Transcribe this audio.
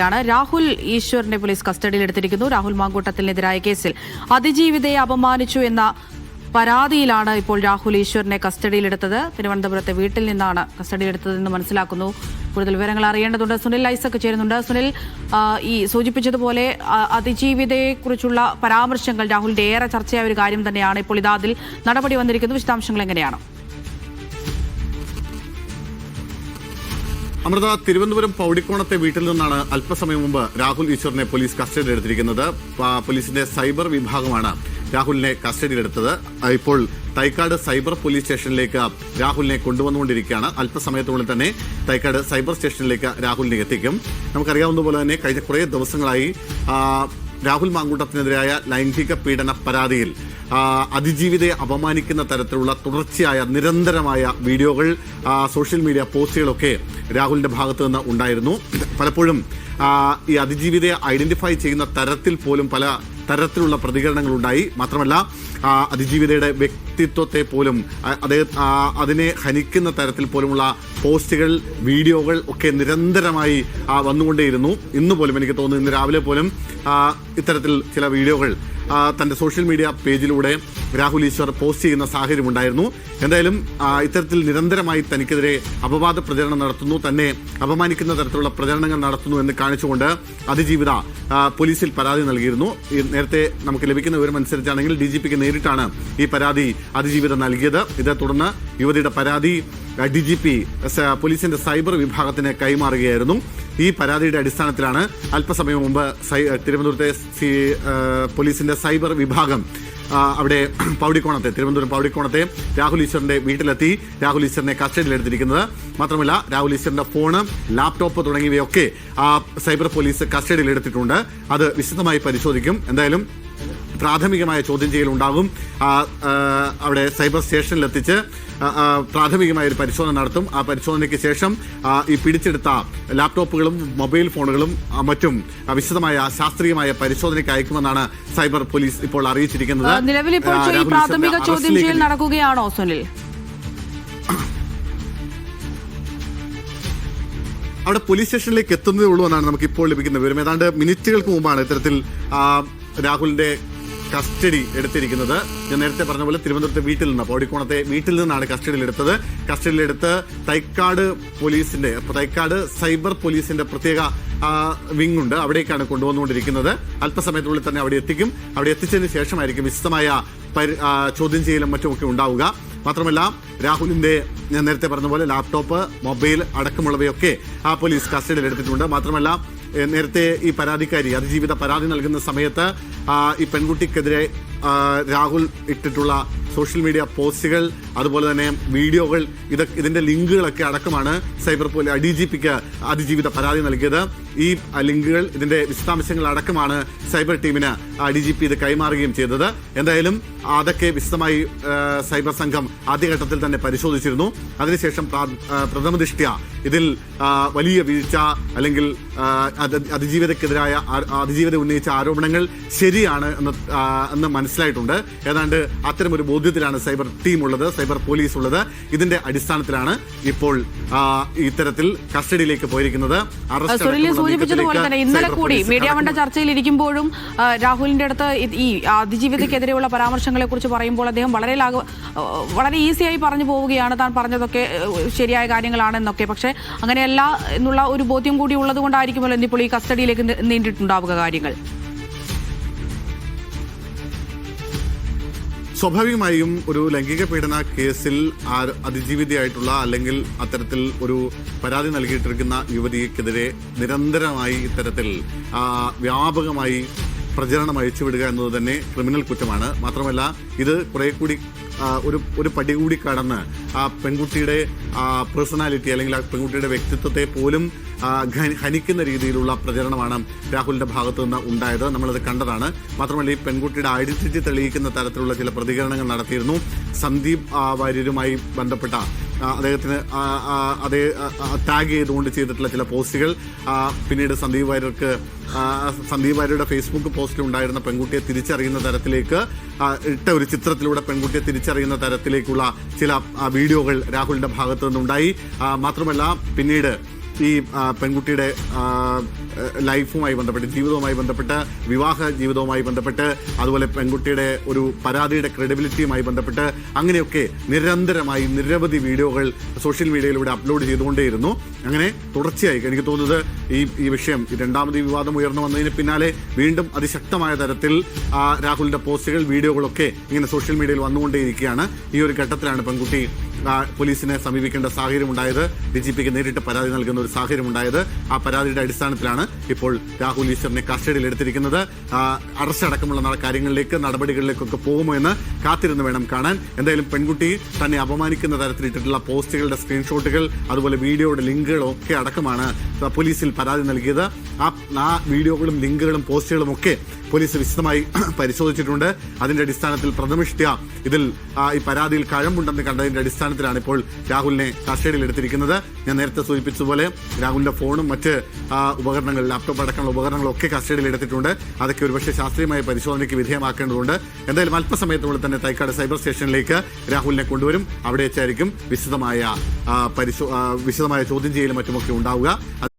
വാർത്തയിലേക്കാണ് Rahul ഈശ്വറിനെ police കസ്റ്റഡിയിൽ കസ്റ്റഡിയിലെടുത്തിരിക്കുന്നു. രാഹുൽ മാങ്കൂട്ടത്തിനെതിരായ കേസിൽ അതിജീവിതയെ അപമാനിച്ചു എന്ന പരാതിയിലാണ് ഇപ്പോൾ രാഹുൽ ഈശ്വറിനെ കസ്റ്റഡിയിലെടുത്തത്. തിരുവനന്തപുരത്തെ വീട്ടിൽ നിന്നാണ് കസ്റ്റഡിയിലെടുത്തതെന്ന് മനസ്സിലാക്കുന്നു. കൂടുതൽ വിവരങ്ങൾ അറിയേണ്ടതുണ്ട്. സുനിൽ ഐസക് ചേരുന്നുണ്ട്. സുനിൽ ഈ സൂചിപ്പിച്ചതുപോലെ അതിജീവിതയെക്കുറിച്ചുള്ള പരാമർശങ്ങൾ രാഹുലിന്റെ ഏറെ ചർച്ചയായ ഒരു കാര്യം തന്നെയാണ് ഇപ്പോൾ ഇതാ അതിൽ നടപടി വന്നിരിക്കുന്നു വിശദാംശങ്ങൾ എങ്ങനെയാണ്? അമൃത തിരുവനന്തപുരം പൗടിക്കോണത്തെ വീട്ടിൽ നിന്നാണ് അല്പസമയം മുമ്പ് രാഹുൽ ഈശ്വറിനെ പോലീസ് കസ്റ്റഡിയിലെടുത്തിരിക്കുന്നത്. പോലീസിന്റെ സൈബർ വിഭാഗമാണ് രാഹുലിനെ കസ്റ്റഡിയിലെടുത്തത്. ഇപ്പോൾ തൈക്കാട് സൈബർ പോലീസ് സ്റ്റേഷനിലേക്ക് രാഹുലിനെ കൊണ്ടുവന്നുകൊണ്ടിരിക്കുകയാണ്. അല്പസമയത്തിനുള്ളിൽ തന്നെ തൈക്കാട് സൈബർ സ്റ്റേഷനിലേക്ക് രാഹുലിനെ എത്തിക്കും. നമുക്കറിയാവുന്നതുപോലെ തന്നെ കഴിഞ്ഞ കുറേ ദിവസങ്ങളായി രാഹുൽ മാങ്കൂട്ടത്തിനെതിരായ ലൈംഗിക പീഡന പരാതിയിൽ അതിജീവിതയെ അപമാനിക്കുന്ന തരത്തിലുള്ള തുടർച്ചയായ നിരന്തരമായ വീഡിയോകൾ സോഷ്യൽ മീഡിയ പോസ്റ്റുകളൊക്കെ രാഹുലിന്റെ ഭാഗത്തു നിന്ന് ഉണ്ടായിരുന്നു. പലപ്പോഴും ഈ അതിജീവിതയെ ഐഡന്റിഫൈ ചെയ്യുന്ന തരത്തിൽ പോലും പല തരത്തിലുള്ള പ്രതികരണങ്ങൾ ഉണ്ടായി മാത്രമല്ല അതിജീവിതയുടെ വ്യക്തിത്വത്തെ പോലും അദ്ദേഹം അതിനെ ഹനിക്കുന്ന തരത്തിൽ പോലുമുള്ള പോസ്റ്റുകൾ വീഡിയോകൾ ഒക്കെ നിരന്തരമായി വന്നുകൊണ്ടേയിരുന്നു. ഇന്ന് പോലും എനിക്ക് തോന്നുന്നു ഇന്ന് രാവിലെ പോലും ഇത്തരത്തിൽ ചില വീഡിയോകൾ തന്റെ സോഷ്യൽ മീഡിയ പേജിലൂടെ രാഹുൽ ഈശ്വർ പോസ്റ്റ് ചെയ്യുന്ന സാഹചര്യം ഉണ്ടായിരുന്നു. എന്തായാലും ഇത്തരത്തിൽ നിരന്തരമായി തനിക്കെതിരെ അപവാദ പ്രചരണം നടത്തുന്നു തന്നെ അപമാനിക്കുന്ന തരത്തിലുള്ള പ്രചരണങ്ങൾ നടത്തുന്നു എന്ന് കാണിച്ചുകൊണ്ട് അതിജീവിത പോലീസിൽ പരാതി നൽകിയിരുന്നു. നേരത്തെ നമുക്ക് ലഭിക്കുന്ന വിവരം അനുസരിച്ചാണെങ്കിൽ ഡി നേരിട്ടാണ് ഈ പരാതി അതിജീവിത നൽകിയത്. ഇതേ തുടർന്ന് യുവതിയുടെ പരാതി ഡി ജി പി പോലീസിന്റെ സൈബർ വിഭാഗത്തിന് കൈമാറുകയായിരുന്നു. ഈ പരാതിയുടെ അടിസ്ഥാനത്തിലാണ് അല്പസമയം മുമ്പ് തിരുവനന്തപുരത്തെ പോലീസിന്റെ സൈബർ വിഭാഗം അവിടെ പൗടിക്കോണത്തെ തിരുവനന്തപുരം പൗടിക്കോണത്തെ രാഹുൽ ഈശ്വറിന്റെ വീട്ടിലെത്തി. രാഹുൽ ഈശ്വറിനെ കസ്റ്റഡിയിലെടുത്തിരിക്കുന്നത്. മാത്രമല്ല രാഹുൽ ഈശ്വറിന്റെ ഫോണ് ലാപ്ടോപ്പ് തുടങ്ങിയവയൊക്കെ ആ സൈബർ പോലീസ് കസ്റ്റഡിയിലെടുത്തിട്ടുണ്ട്. അത് വിശദമായി പരിശോധിക്കും. എന്തായാലും പ്രാഥമികമായ ചോദ്യം ചെയ്യൽ ഉണ്ടാകും അവിടെ സൈബർ സ്റ്റേഷനിലെത്തിച്ച് പ്രാഥമികമായ ഒരു പരിശോധന നടത്തും. ആ പരിശോധനയ്ക്ക് ശേഷം ഈ പിടിച്ചെടുത്ത ലാപ്ടോപ്പുകളും മൊബൈൽ ഫോണുകളും മറ്റും വിശദമായ ശാസ്ത്രീയമായ പരിശോധനയ്ക്ക് അയക്കുമെന്നാണ് സൈബർ പോലീസ് ഇപ്പോൾ അറിയിച്ചിരിക്കുന്നത്. നിലവിൽ ഇപ്പോൾ പ്രാഥമിക ചോദ്യം ചെയ്യൽ നടക്കുകയാണോ സുനിൽ? അവിടെ പോലീസ് സ്റ്റേഷനിലേക്ക് എത്തുന്നതേ ഉള്ളൂ എന്നാണ് നമുക്ക് ഇപ്പോൾ ലഭിക്കുന്ന വിവരം. ഏതാണ്ട് മിനിറ്റുകൾക്ക് മുമ്പാണ് ഇത്തരത്തിൽ രാഹുലിന്റെ കസ്റ്റഡി എടുത്തിരിക്കുന്നത്. ഞാൻ നേരത്തെ പറഞ്ഞ പോലെ തിരുവനന്തപുരത്തെ വീട്ടിൽ നിന്ന്. പോടിക്കോണത്തെ വീട്ടിൽ നിന്നാണ് കസ്റ്റഡിയിലെടുത്തത് കസ്റ്റഡിയിലെടുത്ത് തൈക്കാട് പോലീസിന്റെ തൈക്കാട് സൈബർ പോലീസിന്റെ പ്രത്യേക വിങ് ഉണ്ട്. അവിടേക്കാണ് കൊണ്ടുവന്നുകൊണ്ടിരിക്കുന്നത്. അല്പസമയത്തിനുള്ളിൽ തന്നെ അവിടെ എത്തിക്കും. അവിടെ എത്തിച്ചതിന് ശേഷമായിരിക്കും വിശദമായ ചോദ്യം ചെയ്യലും മറ്റുമൊക്കെ ഉണ്ടാവുക. മാത്രമല്ല രാഹുലിന്റെ ഞാൻ നേരത്തെ പറഞ്ഞ പോലെ ലാപ്ടോപ്പ് മൊബൈൽ അടക്കമുള്ളവയൊക്കെ ആ പോലീസ് കസ്റ്റഡിയിൽ എടുത്തിട്ടുണ്ട്. മാത്രമല്ല നേരത്തെ ഈ പരാതിക്കാരി അതിജീവിത പരാതി നൽകുന്ന സമയത്ത് ഈ പെൺകുട്ടിക്കെതിരെ രാഹുൽ ഇട്ടിട്ടുള്ള സോഷ്യൽ മീഡിയ പോസ്റ്റുകൾ അതുപോലെ തന്നെ വീഡിയോകൾ ഇത് ഇതിന്റെ ലിങ്കുകളൊക്കെ അടക്കമാണ് സൈബർ പോലീസ് ഡി ജി പിക്ക് അതിജീവിത പരാതി നൽകിയത്. ഈ ലിങ്കുകൾ ഇതിന്റെ വിശദാംശങ്ങൾ അടക്കമാണ് സൈബർ ടീമിന് ഡി ജി പി ഇത് കൈമാറുകയും ചെയ്തത്. എന്തായാലും അതൊക്കെ വിശദമായി സൈബർ സംഘം ആദ്യഘട്ടത്തിൽ തന്നെ പരിശോധിച്ചിരുന്നു. അതിനുശേഷം പ്രഥമദൃഷ്ട്യ ഇതിൽ വലിയ വീഴ്ച അല്ലെങ്കിൽ അതിജീവിതക്കെതിരായ അതിജീവിത ഉന്നയിച്ച ആരോപണങ്ങൾ ശരിയാണ് എന്ന് എന്ന് മനസ്സിലായിട്ടുണ്ട്. ഏതാണ്ട് അത്തരമൊരു ബോധ്യത്തിലാണ് സൈബർ ടീം ഉള്ളത് സൈബർ പോലീസ് ഉള്ളത് ഇതിന്റെ അടിസ്ഥാനത്തിലാണ് ഇപ്പോൾ ഇത്തരത്തിൽ കസ്റ്റഡിയിലേക്ക് പോയിരിക്കുന്നത്. സൂചിപ്പിച്ചതുപോലെ തന്നെ ഇന്നലെ കൂടി മീഡിയ വണ്ട. ചർച്ചയിൽ ഇരിക്കുമ്പോഴും രാഹുലിന്റെ അടുത്ത് ഈ അതിജീവിതക്കെതിരെയുള്ള പരാമർശങ്ങളെ കുറിച്ച് പറയുമ്പോൾ അദ്ദേഹം വളരെ വളരെ ഈസിയായി പറഞ്ഞു പോവുകയാണ് താൻ പറഞ്ഞതൊക്കെ ശരിയായ കാര്യങ്ങളാണെന്നൊക്കെ. പക്ഷേ അങ്ങനെയല്ല എന്നുള്ള ഒരു ബോധ്യം കൂടി ഉള്ളത് കൊണ്ടായിരിക്കുമല്ലോ ഇന്നിപ്പോൾ ഈ കസ്റ്റഡിയിലേക്ക് നീണ്ടിട്ടുണ്ടാവുക കാര്യങ്ങൾ. സ്വാഭാവികമായും ഒരു ലൈംഗിക പീഡന കേസിൽ അതിജീവിതയായിട്ടുള്ള അല്ലെങ്കിൽ അത്തരത്തിൽ ഒരു പരാതി നൽകിയിട്ടിരിക്കുന്ന യുവതിക്കെതിരെ നിരന്തരമായി ഇത്തരത്തിൽ വ്യാപകമായി പ്രചരണം അഴിച്ചുവിടുക എന്നത് തന്നെ ക്രിമിനൽ കുറ്റമാണ്. മാത്രമല്ല ഇത് കുറെ കൂടി ഒരു ഒരു പടി കൂടി കടന്ന് ആ പെൺകുട്ടിയുടെ പേഴ്സണാലിറ്റി അല്ലെങ്കിൽ ആ പെൺകുട്ടിയുടെ വ്യക്തിത്വത്തെ പോലും ഹനിക്കുന്ന രീതിയിലുള്ള പ്രചരണമാണ് രാഹുലിന്റെ ഭാഗത്തു നിന്ന് ഉണ്ടായത്. നമ്മളത് കണ്ടതാണ്. മാത്രമല്ല ഈ പെൺകുട്ടിയുടെ ഐഡന്റിറ്റി തെളിയിക്കുന്ന തരത്തിലുള്ള ചില പ്രതികരണങ്ങൾ നടത്തിയിരുന്നു. സന്ദീപ് വാര്യരുമായി ബന്ധപ്പെട്ട അദ്ദേഹത്തിന് അതേ ടാഗ് ചെയ്തുകൊണ്ട് ചെയ്തിട്ടുള്ള ചില പോസ്റ്റുകൾ. പിന്നീട് സന്ദീപ് വാര്യർക്ക് സന്ദീപ് വാര്യരുടെ ഫേസ്ബുക്ക് പോസ്റ്റിൽ ഉണ്ടായിരുന്ന പെൺകുട്ടിയെ തിരിച്ചറിയുന്ന തരത്തിലേക്ക് ഇട്ട ഒരു ചിത്രത്തിലൂടെ പെൺകുട്ടിയെ തിരിച്ചറിയുന്ന തരത്തിലേക്കുള്ള ചില വീഡിയോകൾ രാഹുലിന്റെ ഭാഗത്തു നിന്നുണ്ടായി. മാത്രമല്ല പിന്നീട് ഈ പെൺകുട്ടിയുടെ ലൈഫുമായി ബന്ധപ്പെട്ട് ജീവിതവുമായി ബന്ധപ്പെട്ട് വിവാഹ ജീവിതവുമായി ബന്ധപ്പെട്ട് അതുപോലെ പെൺകുട്ടിയുടെ ഒരു പരാതിയുടെ ക്രെഡിബിലിറ്റിയുമായി ബന്ധപ്പെട്ട് അങ്ങനെയൊക്കെ നിരന്തരമായി നിരവധി വീഡിയോകൾ സോഷ്യൽ മീഡിയയിലൂടെ അപ്ലോഡ് ചെയ്തുകൊണ്ടേയിരുന്നു. അങ്ങനെ തുടർച്ചയായി എനിക്ക് തോന്നുന്നത് ഈ ഈ വിഷയം രണ്ടാമത് വിവാദം ഉയർന്നു വന്നതിന് പിന്നാലെ വീണ്ടും അതിശക്തമായ തരത്തിൽ രാഹുലിന്റെ പോസ്റ്റുകൾ വീഡിയോകളൊക്കെ ഇങ്ങനെ സോഷ്യൽ മീഡിയയിൽ വന്നുകൊണ്ടേയിരിക്കുകയാണ്. ഈ ഒരു ഘട്ടത്തിലാണ് പെൺകുട്ടി പോലീസിനെ സമീപിക്കേണ്ട സാഹചര്യം ഉണ്ടായത്. ഡി ജി പിക്ക് നേരിട്ട് പരാതി നൽകുന്ന ഒരു സാഹചര്യം ഉണ്ടായത് ആ പരാതിയുടെ അടിസ്ഥാനത്തിലാണ് ഇപ്പോൾ രാഹുൽ ഈശ്വറിനെ കസ്റ്റഡിയിൽ എടുത്തിരിക്കുന്നത്. അറസ്റ്റ് അടക്കമുള്ള കാര്യങ്ങളിലേക്ക് നടപടികളിലേക്കൊക്കെ പോകുമോ എന്ന് കാത്തിരുന്ന് വേണം കാണാൻ. എന്തായാലും പെൺകുട്ടി തന്നെ അപമാനിക്കുന്ന തരത്തിലിട്ടിട്ടുള്ള പോസ്റ്റുകളുടെ സ്ക്രീൻഷോട്ടുകൾ അതുപോലെ വീഡിയോയുടെ ലിങ്കുകളൊക്കെ അടക്കമാണ് പോലീസിൽ പരാതി നൽകിയത്. ആ ആ വീഡിയോകളും ലിങ്കുകളും പോസ്റ്റുകളും ഒക്കെ പോലീസ് വിശദമായി പരിശോധിച്ചിട്ടുണ്ട്. അതിന്റെ അടിസ്ഥാനത്തിൽ പ്രഥമിഷ്ട്യ ഇതിൽ ഈ പരാതിയിൽ കഴമ്പുണ്ടെന്ന് കണ്ടതിന്റെ അടിസ്ഥാനത്തിലാണ് ഇപ്പോൾ രാഹുലിനെ കസ്റ്റഡിയിൽ എടുത്തിരിക്കുന്നത്. ഞാൻ നേരത്തെ സൂചിപ്പിച്ചതുപോലെ രാഹുലിന്റെ ഫോണും മറ്റ് ഉപകരണങ്ങൾ ലാപ്ടോപ്പ് അടക്കമുള്ള ഉപകരണങ്ങളും ഒക്കെ കസ്റ്റഡിയിൽ എടുത്തിട്ടുണ്ട്. അതൊക്കെ ഒരുപക്ഷെ ശാസ്ത്രീയമായ പരിശോധനയ്ക്ക് വിധേയമാക്കേണ്ടതുണ്ട്. എന്തായാലും അല്പസമയത്തിനുള്ളിൽ തന്നെ തൈക്കാട് സൈബർ സ്റ്റേഷനിലേക്ക് രാഹുലിനെ കൊണ്ടുവരും. അവിടെ വെച്ചായിരിക്കും വിശദമായ പരിശോ വിശദമായ ചോദ്യം ചെയ്യലും മറ്റുമൊക്കെ ഉണ്ടാവുക.